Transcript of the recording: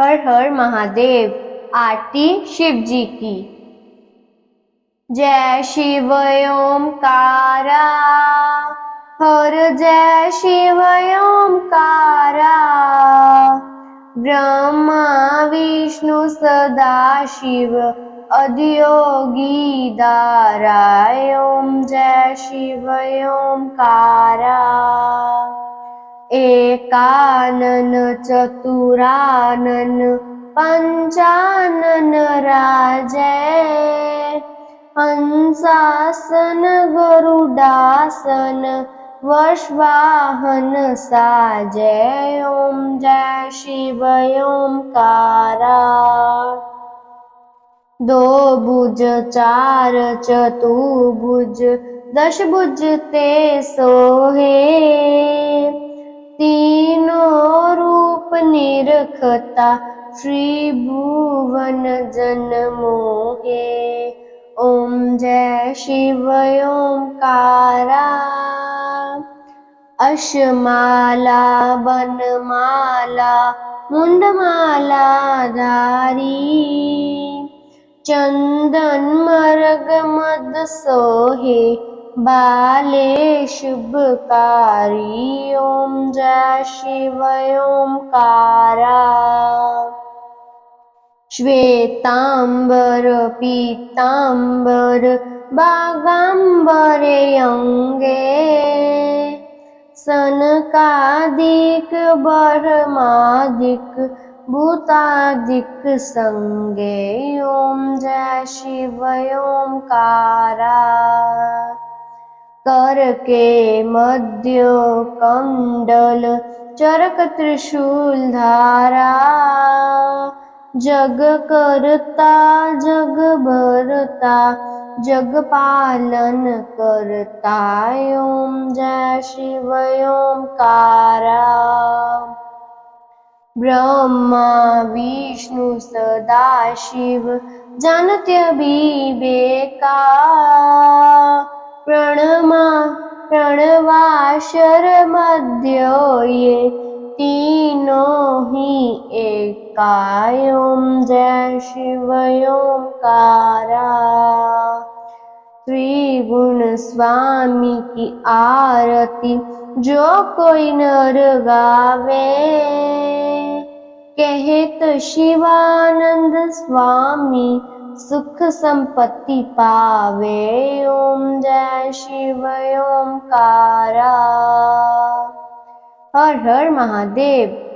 हर हर महादेव आरती शिव जी की। जय शिव ओमकारा हर जय शिव ओमकारा ब्रह्मा विष्णु सदा शिव अधियोगी दाराय। ओम जय शिव ओमकारा एकानन चतुरानन पञ्चानन राजय। हंसासन गरुडासन वश्वाहन साजय। ॐ जय शिव ओंकारा दो भुज चार चतुर्भुज दश भुज ते सोहे निरखता श्री भुवन जन मोहे ॐ जय शिव ओंकारा अशमाला वनमाला मुण्डमाला धारी। चन्दन मर्ग मद सोहे बाले शुभकारी ॐ जय शिव ओंकारा श्वेताम्बर पीताम्बर बागाम्बरे अङ्गे सनकादिक बर्मादिक भूतादिक सङ्गे ॐ जय शिव ओंकारा करके मध्य कण्डल चरक त्रिशूल धारा। जग करता जग भरता जग पालन करता। ॐ जय शिव ओंकारा ब्रह्मा विष्णु सदा शिव जानत्य विवेका प्रणमा मध्य ये तीनों ही एकाय जय शिव ओंकारा त्रिगुण स्वामी की आरती जो कोई नर गावे। कहत शिवानंद स्वामी सुख संपत्ति पावे। ओम जय शिव ओंकारा। हर हर महादेव।